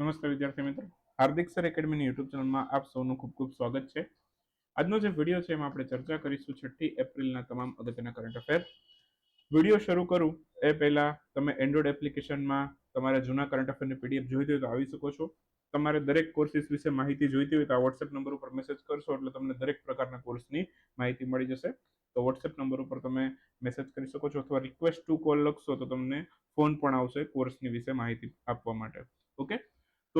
નમસ્તે વિદ્યાર્થી મિત્રો. હાર્દિક સર એકેડમીની યુટ્યુબ ચેનલમાં આપ સૌનું ખૂબ ખૂબ સ્વાગત છે. આજનો જે વીડિયો છે એમાં આપણે ચર્ચા કરીશું છઠ્ઠી એપ્રિલના તમામ અગત્યના કરંટ અફેર વીડિયો શરૂ કરું એ પહેલાં તમે એન્ડ્રોઈડ એપ્લિકેશનમાં તમારા જૂના કરંટ અફેરની પીડીએફ જોઈતી હોય તો આવી શકો છો. તમારે દરેક કોર્સિસ વિશે માહિતી જોઈતી હોય તો આ વોટ્સએપ નંબર ઉપર મેસેજ કરશો એટલે તમને દરેક પ્રકારના કોર્સની માહિતી મળી જશે. તો વોટ્સએપ નંબર ઉપર તમે મેસેજ કરી શકો છો અથવા રિક્વેસ્ટ ટુ કોલ લખશો તો તમને ફોન પણ આવશે કોર્સની વિશે માહિતી આપવા માટે. ઓકે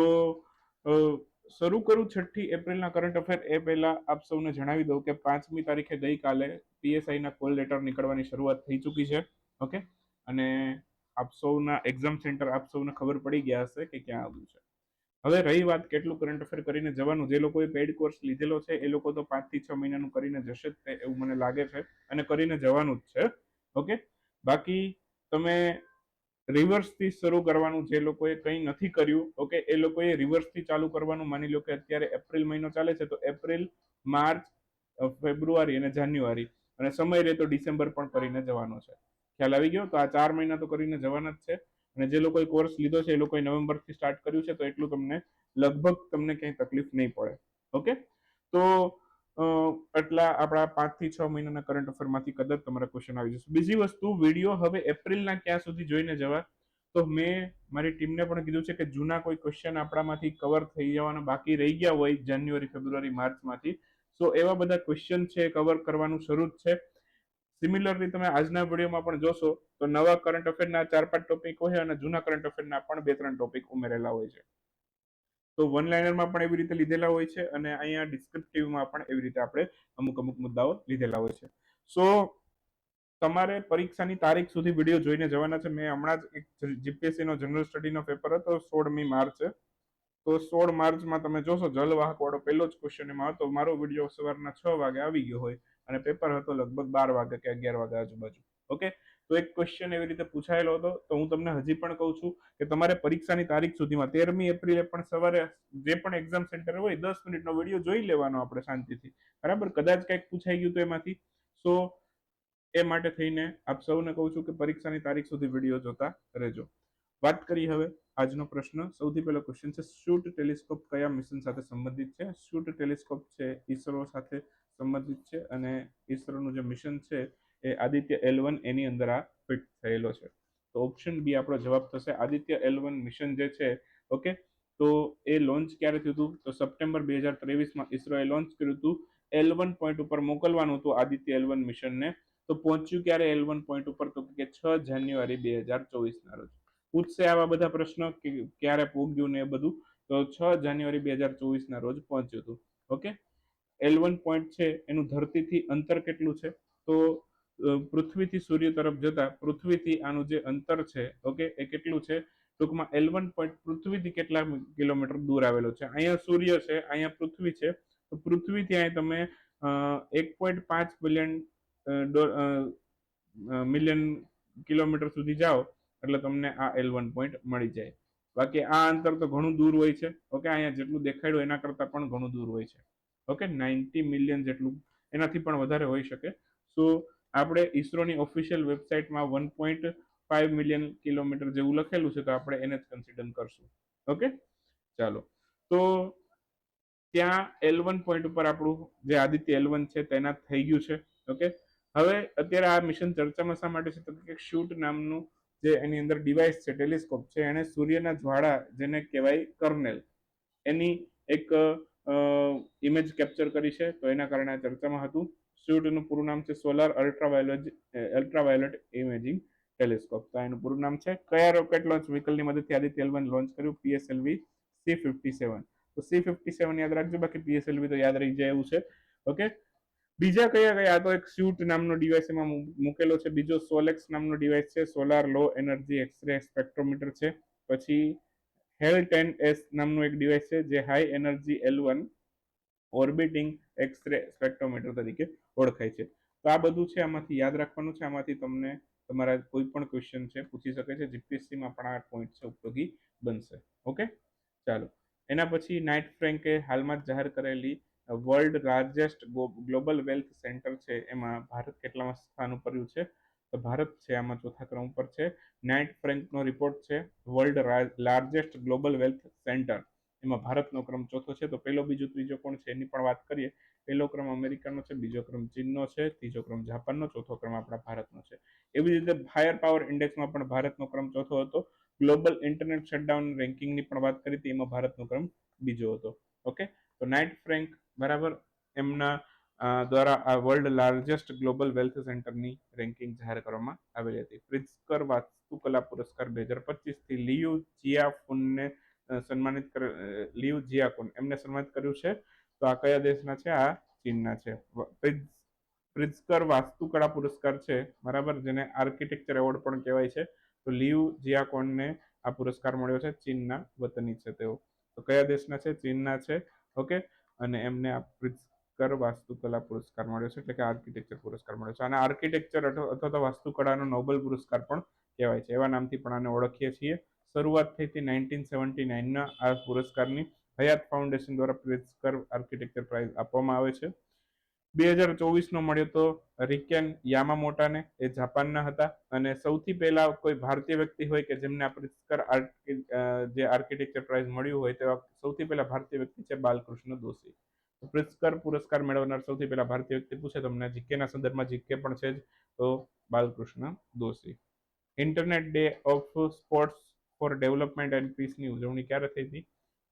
તો શરૂ કરું છઠ્ઠી એપ્રિલના કરંટ અફેર એ પહેલાં આપ સૌને જણાવી દઉં કે પાંચમી તારીખે ગઈકાલે પીએસઆઈના કોલ લેટર નીકળવાની શરૂઆત થઈ ચૂકી છે, ઓકે? અને આપ સૌના એક્ઝામ સેન્ટર આપ સૌને ખબર પડી ગયા હશે કે ક્યાં આવ્યું છે. હવે રહી વાત કેટલું કરંટ અફેર કરીને જવાનું. જે લોકોએ પેડ કોર્સ લીધેલો છે, એ લોકો તો પાંચથી છ મહિનાનું કરીને જશે જ તે એવું મને લાગે છે અને કરીને જવાનું જ છે, ઓકે? બાકી તમે રિવર્સથી શરૂ કરવાનું જે લોકોએ કંઈ નથી કર્યું, ઓકે, એ લોકોએ રિવર્સથી ચાલુ કરવાનું માની લો કે અત્યારે એપ્રિલ મહિનો ચાલે છે, તો એપ્રિલ, માર્ચ ફેબ્રુઆરી અને જાન્યુઆરી, અને સમય રહે તો ડિસેમ્બર પણ કરીને જવાનો છે. ખ્યાલ આવી ગયો? તો આ ચાર મહિના તો કરીને જવાના જ છે, અને જે લોકોએ કોર્સ લીધો છે, એ લોકોએ નવેમ્બરથી સ્ટાર્ટ કર્યું છે, તો એટલું તમને લગભગ તમને ક્યાંય તકલીફ નહીં પડે, ઓકે? તો એટલા આપણા પાંચથી છ મહિનાના કરંટ અફેરમાંથી કદાચ તમારા ક્વેશ્ચન આવી જશે. બીજી વસ્તુ વીડિયો હવે એપ્રિલના ક્યાં સુધી જોઈને જવા. તો મેં, મારી ટીમને પણ કીધું છે કે જૂના કોઈ ક્વેશ્ચન આપણામાંથી કવર થઈ જવાના બાકી રહી ગયા હોય જાન્યુઆરી ફેબ્રુઆરી માર્ચમાંથી સો એવા બધા ક્વેશ્ચન છે કવર કરવાનું શરૂ જ છે. સિમિલરલી તમે આજના વિડીયોમાં પણ જોશો, તો નવા કરંટ અફેરના ચાર પાંચ ટોપિક હોય અને જૂના કરંટ અફેરના પણ બે ત્રણ ટોપિક ઉમેરેલા હોય છે. તો વન લાઇનરમાં પણ એવી રીતે લીધેલા હોય છે અને અહીંયા ડિસ્ક્રિપ્ટિવમાં પણ એવી રીતે આપણે અમુક અમુક મુદ્દાઓ લીધેલા હોય છે. સો તમારે પરીક્ષાની તારીખ સુધી વીડિયો જોઈને જવાના છે. મેં હમણાં જ એક જીપીએસસીનો જનરલ સ્ટડીનો પેપર હતો, સોળમી માર્ચે. તો સોળ માર્ચમાં તમે જોશો જલવાહકવાળો પહેલો જ ક્વેશ્ચન એમાં હતો. મારો વીડિયો સવારના છ વાગે આવી ગયો હોય અને પેપર હતો લગભગ બાર વાગે કે અગિયાર વાગે આજુબાજુ. ઓકે તો એક ક્વેશ્ચન એવી રીતે પૂછાયેલો હતો. તો હું તમને હજી પણ કહું છું કે તમારે પરીક્ષાની તારીખ સુધીમાં તેરમી એપ્રિલે પણ સવારે જે પણ એક્ઝામ સેન્ટર હોય, દસ મિનિટનો વીડિયો જોઈ લેવાનો આપણે શાંતિથી. બરાબર? કદાચ કંઈક પૂછાઈ ગયું તો એમાંથી. સો એ માટે થઈને આપ સૌને કહું છું કે પરીક્ષાની તારીખ સુધી વીડિયો જોતા રહેજો. વાત કરી હવે આજનો પ્રશ્ન. સૌથી પહેલો ક્વેશ્ચન છે, શૂટ ટેલિસ્કોપ કયા મિશન સાથે સંબંધિત છે? શૂટ ટેલિસ્કોપ છે, ઈસરો સાથે સંબંધિત છે અને ઈસરોનું જે મિશન છે એ આદિત્ય એલ વન એની અંદર આ ફિટ થયેલો છે. તો ઓપ્શન બી આપણો જવાબ થશે આદિત્ય એલ વન મિશન જે છે ઓકે તો એ લોન્ચ ક્યારે થયું હતું? તો સપ્ટેમ્બર બે હજાર ત્રેવીસમાં ઇસરોએ લોન્ચ કર્યું હતું એલ વન પોઈન્ટ ઉપર મોકલવાનું હતું આદિત્ય એલ વન મિશનને તો પહોંચ્યું ક્યારે એલ વન પોઈન્ટ ઉપર? તો કે છ જાન્યુઆરી બે હજાર ચોવીસના રોજ. પૂછશે આવા બધા પ્રશ્નો કે ક્યારે પહોંચ્યું ને એ બધું. તો છ જાન્યુઆરી બે હજાર ચોવીસના રોજ પહોંચ્યું હતું ઓકે એલ વન પોઈન્ટ છે, એનું ધરતીથી અંતર કેટલું છે? તો પૃથ્વીથી સૂર્ય તરફ જતા પૃથ્વીથી આનું જે અંતર છે ઓકે એ કેટલું છે? ટૂંકમાં એલ વન પોઈન્ટ પૃથ્વીથી કેટલા કિલોમીટર દૂર આવેલો છે? અહીંયા સૂર્ય છે, અહીંયા પૃથ્વી છે. તો પૃથ્વીથી અહીંયા તમે એક પોઈન્ટ પાંચ બિલિયન મિલિયન કિલોમીટર સુધી જાઓ, એટલે તમને આ એલ વન પોઈન્ટ મળી જાય. બાકી આ અંતર તો ઘણું દૂર હોય છે ઓકે અહીંયા જેટલું દેખાડ્યું એના કરતાં પણ ઘણું દૂર હોય છે ઓકે નાઇન્ટી મિલિયન જેટલું એનાથી પણ વધારે હોઈ શકે. સો આપણે ઈસરોની official વેબસાઇટમાં one point five million kilometre જેવું લખેલું છે, તો આપણે એને જ કન્સિડર કરશું. ઓકે ચાલો. તો ત્યાં એલ વન પોઈન્ટ ઉપર આપણું જે આદિત્ય એલ વન છે, તેના થઈ ગયું છે. ઓકે હવે અત્યારે આ મિશન ચર્ચામાં શા માટે છે, તો કે શૂટ નામનું જે એની અંદર ડિવાઇસ છે ટેલિસ્કોપ છે, એને સૂર્યના જ્વાળા જેને કહેવાય કર્નેલ. એની એક ઇમેજ કેપ્ચર કરી છે, તો એના કારણે ચર્ચામાં હતું. સ્યુટનું પૂરું નામ છે solar ultraviolet ultraviolet imaging telescope તો એનું પૂરું નામ છે. કયા રોકેટ લોન્ચ વ્હીકલની મદદથી આદિત્ય એલ લોન્ચ કર્યું? પીએસએલવી સી ફિફ્ટી સેવન તો સી ફિફ્ટી સેવન યાદ રાખજો. બાકી પીએસએલવી તો યાદ રહી જાય એવું છે. ઓકે બીજા કયા કયા? આ તો એક સ્યુટ નામનો ડિવાઇસ એમાં મૂકેલો છે. બીજો સોલેક્સ નામનો ડિવાઇસ છે. Solar low energy X ray spectrometer છે. પછી હેલ ટેન એસ નામનું એક ડિવાઇસ છે, જે high energy L one orbiting X ray spectrometer તરીકે ઓળખાય છે. તો આ બધું છે આમાંથી, યાદ રાખવાનું છે આમાંથી તમને તમારા કોઈ પણ ક્વેશ્ચન છે, પૂછી શકે છે જીપીએસસીમાં પણ આ પોઈન્ટ છે ઉપયોગી બનશે. ઓકે ચાલો. એના પછી નાઇટ ફ્રેન્કે હાલમાં જ જાહેર કરેલી world largest global wealth centre છે, એમાં ભારત કેટલામાં સ્થાન ઉપર છે? તો ભારત છે, આમાં ચોથા ક્રમ ઉપર છે. નાઇટ ફ્રેન્કનો રિપોર્ટ છે world largest global wealth centre એમાં ભારતનો ક્રમ ચોથો છે. તો પહેલો, બીજો, ત્રીજો કોણ છે, એની પણ વાત કરીએ. પહેલો ક્રમ અમેરિકાનો છે, બીજો ક્રમ ચીનનો છે, ત્રીજો ક્રમ જાપાનનો, ચોથો ક્રમ આપણા ભારતનો છે. એવી જ રીતે ફાયર પાવર ઇન્ડેક્સમાં પણ ભારતનો ક્રમ ચોથો હતો. ગ્લોબલ ઇન્ટરનેટ શટડાઉન રેન્કિંગની પણ વાત કરી હતી, એમાં ભારતનો ક્રમ બીજો હતો. ઓકે તો નાઇટ ફ્રેન્ક બરાબર? એમના દ્વારા આ વર્લ્ડ લાર્જેસ્ટ ગ્લોબલ વેલ્થ સેન્ટરની રેન્કિંગ જાહેર કરવામાં આવેલી હતી. પ્રિત્ઝકર વાસ્તુકલા પુરસ્કાર બે હજાર પચીસથી લિયુ જિયાફુનને સન્માનિત કર લિયુ જિયાકુન એમને સન્માનિત કર્યું છે. તો આ કયા દેશના છે? આ ચીનના છે. પ્રિત્ઝકર વાસ્તુકળા પુરસ્કાર છે, બરાબર? જેને આર્કિટેક્ચર એવોર્ડ પણ કહેવાય છે. તો લિવ જિયાકોનને આ પુરસ્કાર મળ્યો છે, ચીનના વતની છે તેઓ. તો કયા દેશના છે? ચીનના છે, ઓકે? અને એમને આ પ્રિત્ઝકર વાસ્તુકલા પુરસ્કાર મળ્યો છે, એટલે કે આર્કિટેક્ચર પુરસ્કાર મળ્યો છે. અને આર્કિટેક્ચર અથવા તો વાસ્તુકળાનો નોબેલ પુરસ્કાર પણ કહેવાય છે. એવા નામથી પણ આને ઓળખીએ છીએ. શરૂઆત થઈ હતી નાઇન્ટીન સેવન્ટી નાઇનના આ પુરસ્કારની હયાત ફાઉન્ડેશન દ્વારા પ્રિત્ઝકર આર્કિટેક્ચર પ્રાઇઝ આપવામાં આવે છે. બે હજાર ચોવીસનો મળ્યો તો રિકેન યામામોટાને એ જાપાનના હતા અને સૌથી પહેલા કોઈ ભારતીય વ્યક્તિ હોય કે જેમને આ પ્રિત્ઝકર જે આર્કિટેક્ચર પ્રાઇઝ મળ્યું હોય તેવા સૌથી પહેલા ભારતીય વ્યક્તિ છે બાલકૃષ્ણ દોશી. પ્રિત્ઝકર પુરસ્કાર મેળવનાર સૌથી પહેલા ભારતીય વ્યક્તિ પૂછે તમને જીકેના સંદર્ભમાં જીકે પણ છે જ, તો Balkrishna Doshi. Internet day of sports for development and પીસની ઉજવણી ક્યારે થઈ હતી?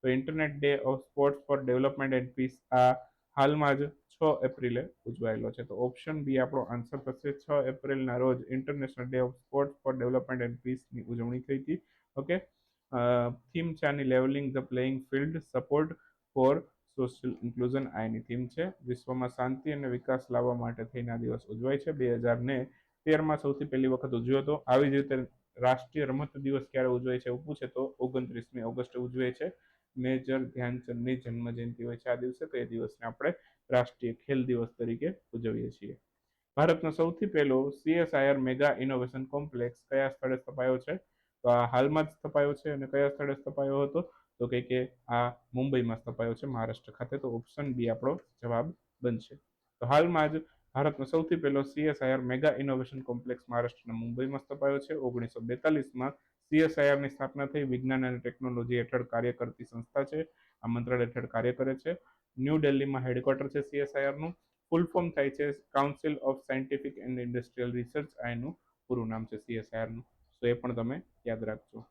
તો internet day of sports for development and peace આ હાલમાં જ છ એપ્રિલે ઉજવાયેલો છે. તો ઓપ્શન બી આપણો આન્સર થશે. છ એપ્રિલના રોજ international day of sport for development and પીસની ઉજવણી થઈ હતી. ઓકે થીમ છે આની levelling the playing field support for social inclusion આની થીમ છે. વિશ્વમાં શાંતિ અને વિકાસ લાવવા માટે થઈને આ દિવસ ઉજવાય છે. બે હજાર ને તેરમાં સૌથી પહેલી વખત ઉજવ્યો હતો. આવી જ રીતે રાષ્ટ્રીય રમત દિવસ ક્યારે ઉજવાય છે એવું પૂછે તો ઓગણત્રીસમી ઓગસ્ટ ઉજવે છે. મેજર ધ્યાનચંદની જન્મ જયંતિ હોય છે. આ દિવસે તો એ દિવસને આપણે રાષ્ટ્રીય ખેલ દિવસ તરીકે ઉજવીએ છીએ. ભારતનો સૌથી પહેલો સીએસઆઈઆર મેગા ઇનોવેશન કોમ્પ્લેક્સ કયા સ્થળે સ્થપાયો છે? તો આ હાલમાં જ સ્થપાયો છે અને કયા સ્થળે સ્થપાયો હતો? તો કે કે આ મુંબઈમાં સ્થપાયો છે મહારાષ્ટ્ર ખાતે. તો ઓપ્શન બી આપણો જવાબ બનશે. તો હાલમાં જ ભારતનો સૌથી પહેલો સીએસઆઈઆર મેગા ઇનોવેશન કોમ્પ્લેક્સ મહારાષ્ટ્રના મુંબઈમાં સ્થપાયો છે. ઓગણીસો બેતાલીસમાં સીએસઆઈઆરની સ્થાપના થઈ વિજ્ઞાન અને ટેકનોલોજી હેઠળ કાર્ય કરતી સંસ્થા છે. આ મંત્રાલય હેઠળ કાર્ય કરે છે. ન્યૂ દિલ્હીમાં હેડક્વાર્ટર છે સીએસઆઈઆરનું. ફૂલ ફોર્મ થાય છે council of scientific and industrial research આ એનું પૂરું નામ છે સીએસઆઈઆરનું. તો એ પણ તમે યાદ રાખજો.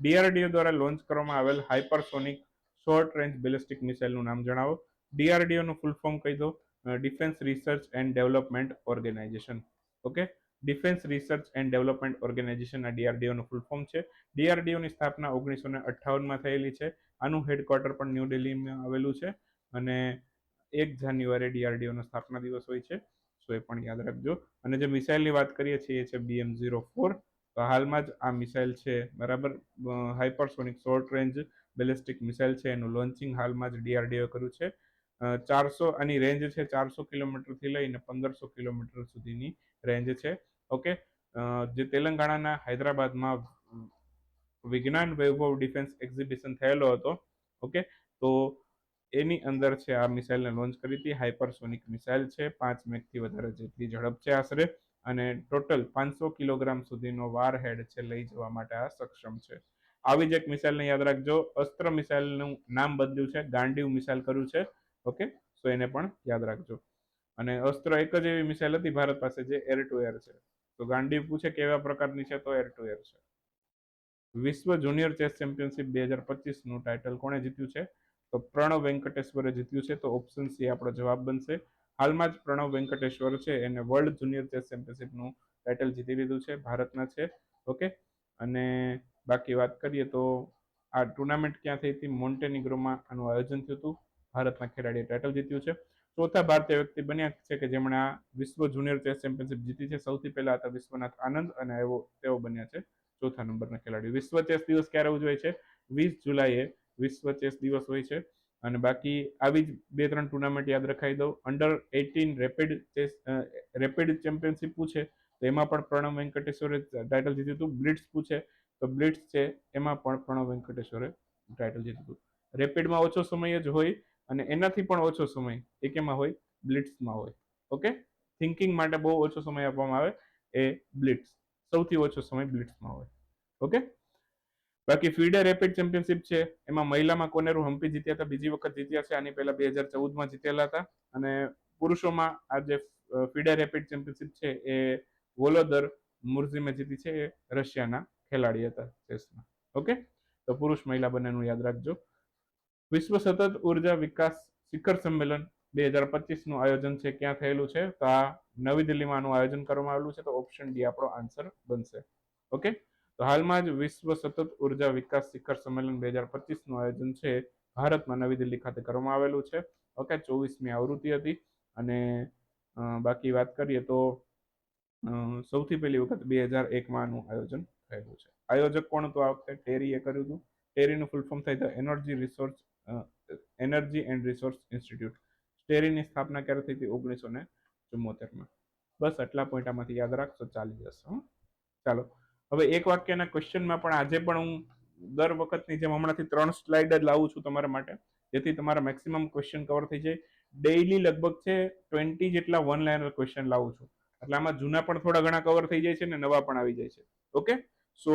ડીઆરડીઓ દ્વારા લોન્ચ કરવામાં આવેલ હાઇપરસોનિક શોર્ટ રેન્જ બેલિસ્ટિક મિસાઇલનું નામ જણાવો. ડીઆરડીઓનું ફૂલ ફોર્મ કહી દો. Defence research and development organisation. Okay? Defence research and development organisation આ ડીઆરડીઓનું ફૂલ ફોર્મ છે. ડીઆરડીઓની સ્થાપના ઓગણીસો ને અઠ્ઠાવનમાં થયેલી છે. આનું હેડક્વાર્ટર પણ ન્યૂ દિલ્હીમાં આવેલું છે અને એક જાન્યુઆરી ડીઆરડીઓનો સ્થાપના દિવસ હોય છે. સો એ પણ યાદ રાખજો. અને જે મિસાઇલની વાત કરીએ છીએ એ છે બીએમ ઝીરો ફોર તો હાલમાં જ આ મિસાઇલ છે, બરાબર? Hypersonic short range ballistic missile છે. એનું લોન્ચિંગ હાલમાં જ ડીઆરડીઓ કર્યું છે. ચારસો, આની રેન્જ છે ચારસો કિલોમીટરથી લઈને પંદરસો કિલોમીટર સુધીની રેન્જ છે. ઓકે? જે તેલંગાણાના હૈદરાબાદમાં વિજ્ઞાન વૈભવ ડિફેન્સ એક્ઝિબિશન થયેલો હતો, ઓકે? તો એની અંદર છે આ મિસાઇલને લોન્ચ કરી હતી હાઇપરસોનિક મિસાઇલ છે, પાંચ મેકથી વધારે જેટલી ઝડપ છે આશરે, અને ટોટલ પાંચસો કિલોગ્રામ સુધીનો વાર હેડ છે લઈ જવા માટે આ સક્ષમ છે. આવી જ એક મિસાઇલને યાદ રાખજો, અસ્ત્ર મિસાઇલનું નામ બદલ્યું છે ગાંડીવ મિસાઇલ કર્યું છે, ઓકે? તો એને પણ યાદ રાખજો. અને અસ્ત્ર એક જ એવી મિસાઇલ હતી, ભારત પાસે જે એર ટુ એર છે. તો ગાંડી પૂછે કેવા પ્રકારની છે તો એર ટુ એર છે. વિશ્વ જુનિયર ચેસ ચેમ્પિયનશિપ બે હજાર પચીસનું ટાઇટલ કોણે જીત્યું છે? તો પ્રણવ વેંકટેશ્વરે જીત્યું છે. તો ઓપ્શન સી આપણો જવાબ બનશે. હાલમાં જ પ્રણવ વેંકટેશ્વર છે, એને વર્લ્ડ જુનિયર ચેસ ચેમ્પિયનશિપનું ટાઇટલ જીતી લીધું છે, ભારતના છે. ઓકે? અને બાકી વાત કરીએ તો આ ટુર્નામેન્ટ ક્યાં થઈ હતી? મોન્ટેનિગ્રોમાં આનું આયોજન થયું હતું. ભારતના ખેલાડીએ ટાઇટલ જીત્યું છે. ચોથા ભારતીય વ્યક્તિ બન્યા છે કે જેમણે આ વિશ્વ જુનિયર ચેસ ચેમ્પિયનશિપ જીતી છે. સૌથી પહેલા હતા વિશ્વનાથ આનંદ અને એવો તેઓ બન્યા છે ચોથા નંબરના ખેલાડી વિશ્વ ચેસ દિવસ ક્યારે ઉજવાય છે? વીસ જુલાઈએ વિશ્વ ચેસ દિવસ હોય છે. અને બાકી આવી જ બે ત્રણ ટુર્નામેન્ટ યાદ રખાઈ દઉં. Under eighteen rapid chess rapid championship પૂછે તો એમાં પણ પ્રણવ વેંકટેશ્વરે ટાઇટલ જીત્યું હતું. બ્લિટ્સ પૂછે તો બ્લિટ્સ છે, એમાં પણ પ્રણવ વેંકટેશ્વરે ટાઇટલ જીત્યું હતું. રેપિડમાં ઓછો સમય જ હોય અને એનાથી પણ ઓછો સમય એ કેમાં હોય બ્લિટ્સમાં હોય. ઓકે? થિંકિંગ માટે બહુ ઓછો સમય આપવામાં આવે એ બ્લિટ્સ. સૌથી ઓછો સમય બ્લિટ્સમાં હોય. ઓકે? બાકી ફીડર રેપિડ ચેમ્પિયનશિપ છે. એમાં મહિલામાં કોનેરુ હમ્પી જીત્યા હતા, બીજી વખત જીત્યા છે. આની પહેલા બે હજાર ચૌદમાં જીતેલા હતા. અને પુરુષોમાં આ જે ફીડર રેપિડ ચેમ્પિયનશિપ છે એ વોલોદર મુરઝીમે જીતી છે. એ રશિયાના ખેલાડી હતા ચેસમાં ઓકે? તો પુરુષ મહિલા બંનેનું યાદ રાખજો. વિશ્વ સતત ઊર્જા વિકાસ શિખર સંમેલન બે હજાર પચીસનું આયોજન છે. ક્યાં થયેલું છે? તો આ નવી દિલ્હીમાં આનું આયોજન કરવામાં આવેલું છે. તો ઓપ્શન ડી આપણો આન્સર બનશે. ઓકે? તો હાલમાં જ વિશ્વ સતત ઊર્જા વિકાસ શિખર સંમેલન બે હજાર પચીસનું આયોજન છે. ભારતમાં નવી દિલ્હી ખાતે કરવામાં આવેલું છે. ઓકે? ચોવીસમી આવૃત્તિ હતી. અને બાકી વાત કરીએ તો સૌથી પહેલી વખત બે હજાર એકમાં આનું આયોજન થયેલું છે. આયોજક કોણ હતું આ વખતે? ટેરીએ કર્યું હતું. ટેરીનું ફૂલ ફોર્મ થાય તો energy resource energy and resource institute સ્ટેરીની સ્થાપના ક્યારે થઈ હતી? ઓગણીસો ને ચુમ્મોતેરમાં. બસ આટલા પોઈન્ટ આમાંથી યાદ રાખશો, ચાલી જશે ચાલો. હવે એક વાક્યના ક્વેશ્ચનમાં પણ આજે પણ હું દર વખતની જેમ હમણાંથી ત્રણ સ્લાઇડ જ લાવું છું તમારા માટે, જેથી તમારા મેક્સિમમ ક્વેશ્ચન કવર થઈ જાય. ડેઈલી લગભગ છે ટ્વેન્ટી જેટલા વન લાઇનર ક્વેશ્ચન લાવું છું. એટલે આમાં જૂના પણ થોડા ઘણા કવર થઈ જાય છે ને નવા પણ આવી જાય છે. ઓકે સો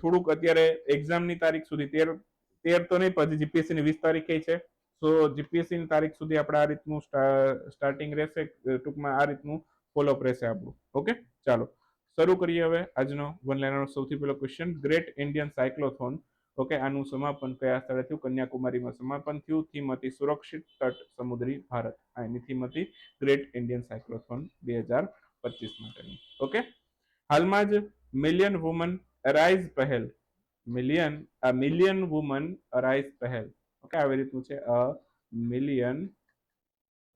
થોડુંક અત્યારે એક્ઝામની તારીખ સુધી, તેર તેર તો નહીં પછી જીપીએસસીની વીસ તારીખે છે. સો જીપીએસસીની તારીખ સુધી આપણે આ રીતનું સ્ટાર્ટિંગ રહેશે ટૂંકમાં આ રીતનું ફોલોઅપ રહેશે આપણું. ઓકે ચાલો. શરૂ કરીએ હવે આજનો વન લાઇનરનો સૌથી પહેલો question great Indian cyclothon okay આનું સમાપન કયા સ્થળે થયું? કન્યાકુમારીમાં સમાપન થયું. થીમ હતી સુરક્ષિત તટ, સમુદ્રી ભારત. આ એની થીમ હતી ગ્રેટ ઇન્ડિયન સાયક્લોથોન બે હજાર પચીસ માટેની. ઓકે હાલમાં જ મિલિયન વુમન રાઇઝ પહેલ million a million woman arise પહેલ ઓકે આવી રીતનું છે. A million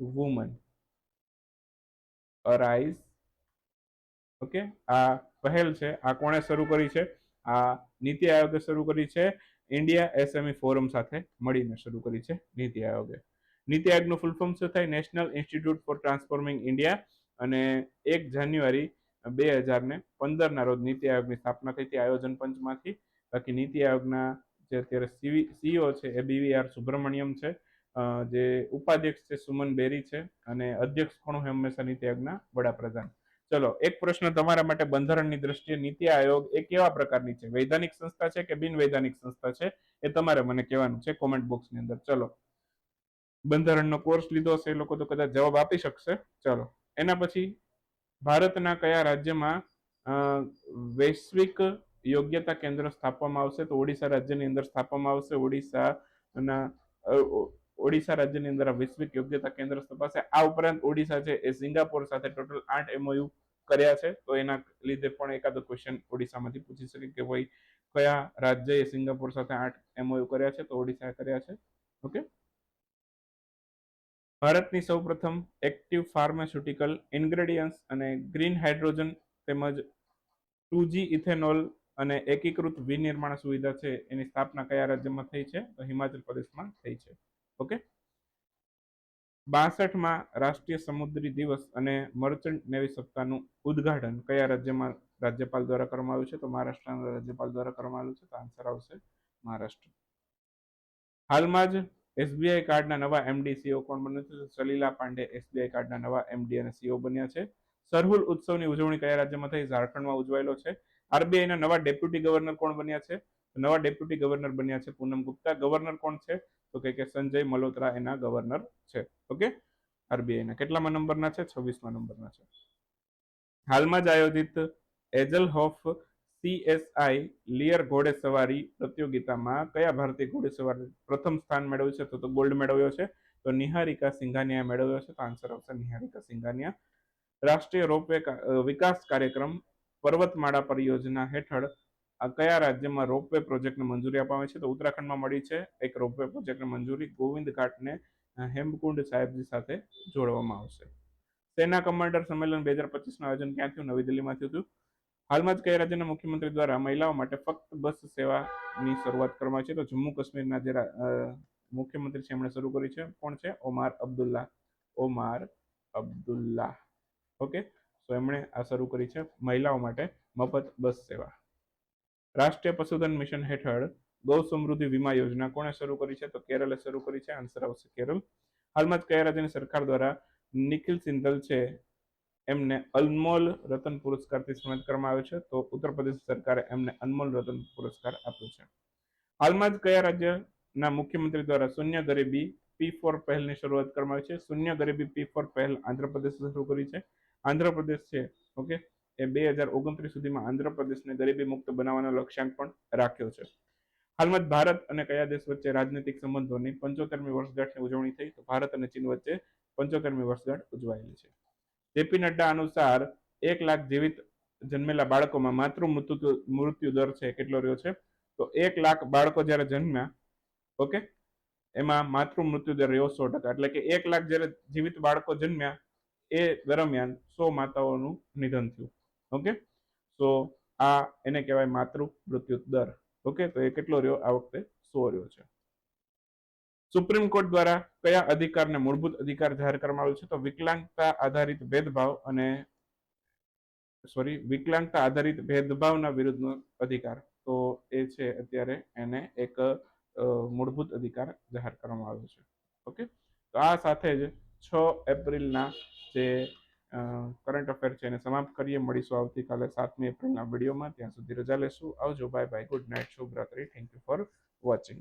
woman arise okay આ પહેલ છે. આ કોણે શરૂ કરી છે? આ નીતિ આયોગે શરૂ કરી છે. ઇન્ડિયા એસએમઈ ફોરમ સાથે મળીને શરૂ કરી છે નીતિ આયોગે. નીતિ આયોગનું ફૂલ ફોર્મ શું થાય? National institute for transforming India અને એક જાન્યુઆરી બે હજાર ને પંદરના રોજ નીતિ આયોગની સ્થાપના થઈ. હતી આયોજન પંચમાંથી બાકી નીતિ આયોગના જે અત્યારે સીઈઓ છે એ બીવીઆર સુબ્રમણ્યમ છે જે ઉપાધ્યક્ષ છે સુમન બેરી છે અને અધ્યક્ષ પણ હંમેશા નીતિ આયોગના વડાપ્રધાન. ચલો, એક પ્રશ્ન તમારા માટે બંધારણની દ્રષ્ટિએ નીતિ આયોગ એ કેવા પ્રકારની છે? વૈધાનિક સંસ્થા છે કે બિન વૈધાનિક સંસ્થા છે? એ તમારે મને કહેવાનું છે કોમેન્ટ બોક્સની અંદર. ચલો. બંધારણનો કોર્સ લીધો હશે, એ લોકો તો કદાચ જવાબ આપી શકશે. ચલો. એના પછી ભારતના કયા રાજ્યમાં વૈશ્વિક યોગ્યતા કેન્દ્ર સ્થાપવામાં આવશે તો ઓડિશા રાજ્યની અંદર સ્થાપવામાં આવશે. ઓડિશાના ઓડિશા રાજ્યની અંદર વૈશ્વિક યોગ્યતા કેન્દ્ર સ્થપાશે. આ ઉપરાંત ઓડિશા છે એ સિંગાપોર સાથે ટોટલ આઠ એમઓયુ કર્યા છે. તો એના લીધે પણ એકાદો ક્વેશ્ચન ઓડિશામાંથી પૂછી શકે કે ભાઈ કયા રાજ્યએ સિંગાપોર સાથે આઠ એમઓયુ કર્યા છે? તો ઓડિશાએ કર્યા છે. ઓકે? ભારતની સૌપ્રથમ એક્ટિવ ફાર્માસ્યુટિકલ ઇન્ગ્રેડિયન્ટ્સ અને ગ્રીન હાઇડ્રોજન તેમજ ટુ ઇથેનોલ અને એકીકૃત વિનિર્માણ સુવિધા છે, એની સ્થાપના કયા રાજ્યમાં થઈ છે? તો હિમાચલ પ્રદેશમાં થઈ છે. ઓકે? બાસઠમાં રાષ્ટ્રીય સમુદ્રી દિવસ અને મર્ચન્ટ નેવી સપ્તાહનું ઉદ્ઘાટન કયા રાજ્યમાં રાજ્યપાલ દ્વારા કરવામાં આવ્યું છે? તો મહારાષ્ટ્રના રાજ્યપાલ દ્વારા કરવામાં આવ્યું છે, તો આન્સર આવશે મહારાષ્ટ્ર. હાલમાં જ એસબીઆઈ કાર્ડના નવા એમડી સીઓ કોણ બન્યું છે? સલીલા પાંડે એસબીઆઈ કાર્ડના નવા એમડી અને સીઓ બન્યા છે. સરહુલ ઉત્સવની ઉજવણી કયા રાજ્યમાં થઈ? ઝારખંડમાં ઉજવાયેલો છે. આરબીઆઈના નવા ડેપ્યુટી ગવર્નર કોણ બન્યા છે? નવા ડેપ્યુટી ગવર્નર બન્યા છે પૂનમ ગુપ્તા. ગવર્નર કોણ છે? તો કે સંજય મલ્હોત્રા એના ગવર્નર છે. ઓકે? આરબીઆઈના કેટલામાં નંબરના છે? છવ્વીસમાં નંબરના છે. હાલમાં જ આયોજિત એજલ હોફ સીએસઆઈ લિયર ઘોડેસવારી પ્રતિયોગિતામાં કયા ભારતીય ઘોડેસવાર પ્રથમ સ્થાન મેળવ્યું છે? તો તો ગોલ્ડ મેળવ્યો છે. તો નિહારિકા સિંઘાનિયા મેળવ્યો છે. તો આન્સર આવશે નિહારિકા સિંઘાનિયા. રાષ્ટ્રીય રોપવે વિકાસ કાર્યક્રમ પર્વતમાળા પરિયોજના હેઠળ આ કયા રાજ્યમાં રોપવે પ્રોજેક્ટને મંજૂરી આપવામાં છે? તો ઉત્તરાખંડમાં મળી છે એક રોપવે પ્રોજેક્ટને મંજૂરી ગોવિંદ ઘાટને હેમકુંડ સાહેબજી સાથે જોડવામાં આવશે. સેના કમાન્ડર સંમેલન બે હજાર પચીસનું આયોજન ક્યાં થયું? નવી દિલ્હીમાં થયું હતું. હાલમાં જ કયા રાજ્યના મુખ્યમંત્રી દ્વારા મહિલાઓ માટે ફક્ત બસ સેવાની શરૂઆત કરવામાં છે? તો જમ્મુ કાશ્મીરના જે મુખ્યમંત્રી છે, એમણે શરૂ કરી છે. કોણ છે? ઓમાર અબ્દુલ્લા. ઓમાર અબ્દુલ્લા. ઓકે. તો એમણે આ શરૂ કરી છે મહિલાઓ માટે મફત બસ સેવા. રાષ્ટ્રીય પશુધન મિશન હેઠળ ગૌ સમૃદ્ધિ વીમા યોજના કોણે શરૂ કરી છે? તો કેરલે શરૂ કરી છે. આન્સર આવશે કેરળ હાલમાં જ કયા રાજ્યની સરકાર દ્વારા નિખિલ સિંધલ છે એમને અનમોલ રતન પુરસ્કારથી સન્માનિત કરવામાં આવ્યો છે. તો ઉત્તર પ્રદેશ સરકારે એમને અનમોલ રતન પુરસ્કાર આપ્યો છે. હાલમાં જ કયા રાજ્યના મુખ્યમંત્રી દ્વારા શૂન્ય ગરીબી પી ફોર પહેલની શરૂઆત કરવામાં આવી છે? શૂન્ય ગરીબી પી ફોર પહેલ આંધ્રપ્રદેશ શરૂ કરી છે. આંધ્રપ્રદેશ છે, ઓકે? એ બે હજાર ઓગણત્રીસ સુધીમાં આંધ્રપ્રદેશને ગરીબી મુક્ત બનાવવાનો લક્ષ્યાંક પણ રાખ્યો છે. હાલમાં ભારત અને કયા દેશ વચ્ચે રાજનૈતિક સંબંધોની પંચોતેરમી વર્ષગાંઠની ઉજવણી થઈ, તો ભારત અને ચીન વચ્ચે પંચોતેરમી વર્ષગાંઠ ઉજવાયેલી છે. જેપી નડ્ડા અનુસાર એક લાખ જીવિત જન્મેલા બાળકોમાં માતૃ મૃત્યુ મૃત્યુ દર છે, કેટલો રહ્યો છે? તો એક લાખ બાળકો જ્યારે જન્મ્યા, ઓકે? એમાં માતૃ મૃત્યુ દર રહ્યો સો ટકા, એટલે કે એક લાખ જ્યારે જીવિત બાળકો જન્મ્યા એ દરમિયાન સો માતાઓનું નિધન થયું. ઓકે? સો આ એને કહેવાય માતૃ મૃત્યુ દર. ઓકે? તો એ કેટલો રહ્યો? આ વખતે સો રહ્યો છે. સુપ્રીમ કોર્ટ દ્વારા કયા અધિકારને મૂળભૂત અધિકાર જાહેર કરવામાં આવ્યો છે? તો વિકલાંગતા આધારિત ભેદભાવ અને સોરી વિકલાંગતા આધારિત ભેદભાવના વિરુદ્ધનો અધિકાર. તો એ છે અત્યારે એને એક મૂળભૂત અધિકાર જાહેર કરવામાં આવ્યો છે. ઓકે? તો આ સાથે જ છ એપ્રિલના જે કરંટ અફેર છે એને સમાપ્ત કરીએ. મળીશું આવતીકાલે સાતમી એપ્રિલના વિડીયોમાં. ત્યાં સુધી રજા લેશું. આવજો. બાય બાય ગુડ નાઇટ શુભરાત્રી થેન્ક યુ ફોર વોચિંગ